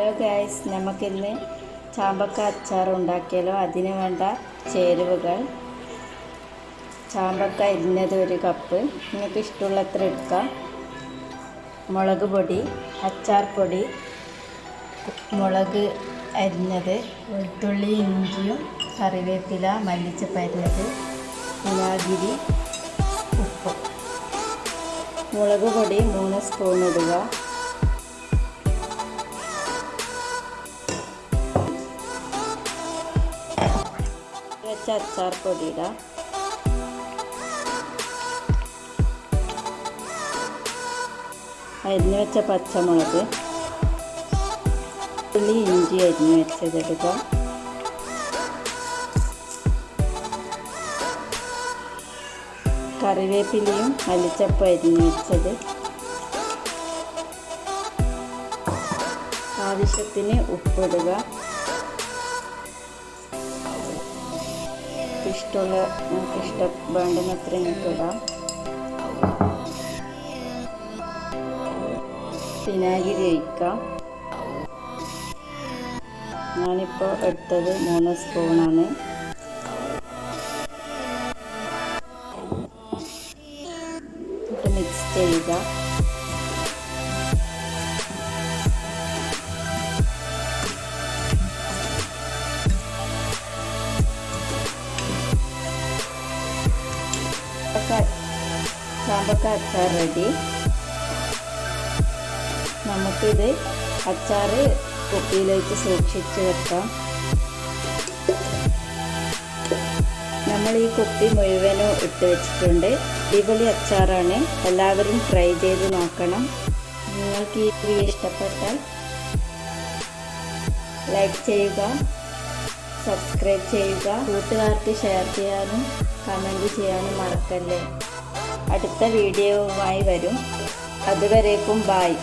Hello guys നമുക്കിന്ന് ചാമ്പക്ക അച്ചാർ ഉണ്ടാക്കിയാലോ? അതിന് വേണ്ട ചേരുവകൾ. ചാമ്പക്ക ഇരുന്നത് ഒരു കപ്പ്. നിങ്ങൾക്ക് ഇഷ്ടമുള്ളത്ര എടുക്കാം. മുളക് പൊടി അച്ചാർ പൊടി മുളക് അരിഞ്ഞത് വെളുത്തുള്ളി ഇഞ്ചിയും കറിവേപ്പില മല്ലിച്ചപ്പ് അരിഞ്ഞത് വിനാഗിരി ഉപ്പ്. മുളക് പൊടി മൂന്ന് സ്പൂൺ ഇടുക. അച്ചാർ പൊടി ഇടാം അരിഞ്ഞു വെച്ച പച്ചമുളക് ഉള്ളി ഇഞ്ചി അരിഞ്ഞു വെച്ചതെടുക്കുക കറിവേപ്പിലയും മല്ലിച്ചപ്പ് അരിഞ്ഞു വെച്ചത്. ആവശ്യത്തിന് ഉപ്പിടുക. ഇഷ്ടമുള്ള നമുക്ക് ഇഷ്ടം വേണ്ടുന്നത്ര നിങ്ങൾക്ക് ഇടാം വിനാഗിരി ഒഴിക്കാം ഞാനിപ്പോൾ എടുത്തത് മൂന്ന് സ്പൂണാണ് ഇട്ട് മിക്സ് ചെയ്യുക ചാമ്പക്ക അച്ചാർ റെഡി. നമുക്കിത് അച്ചാർ കുപ്പിയിലേക്ക് സൂക്ഷിച്ച് വെക്കാം. നമ്മൾ ഈ കുപ്പി മുഴുവനും ഇട്ട് വെച്ചിട്ടുണ്ട്. അടിപൊളി അച്ചാറാണ്. എല്ലാവരും ട്രൈ ചെയ്ത് നോക്കണം. നിങ്ങൾക്ക് ഈ വീഡിയോ ഇഷ്ടപ്പെട്ടാൽ ലൈക്ക് ചെയ്യുക സബ്സ്ക്രൈബ് ചെയ്യുക കൂട്ടുകാർക്ക് ഷെയർ ചെയ്യാനും കമന്റ് ചെയ്യാനും മറക്കല്ലേ? അടുത്ത വീഡിയോവുമായി വരും. അതുവരേക്കും ബായ്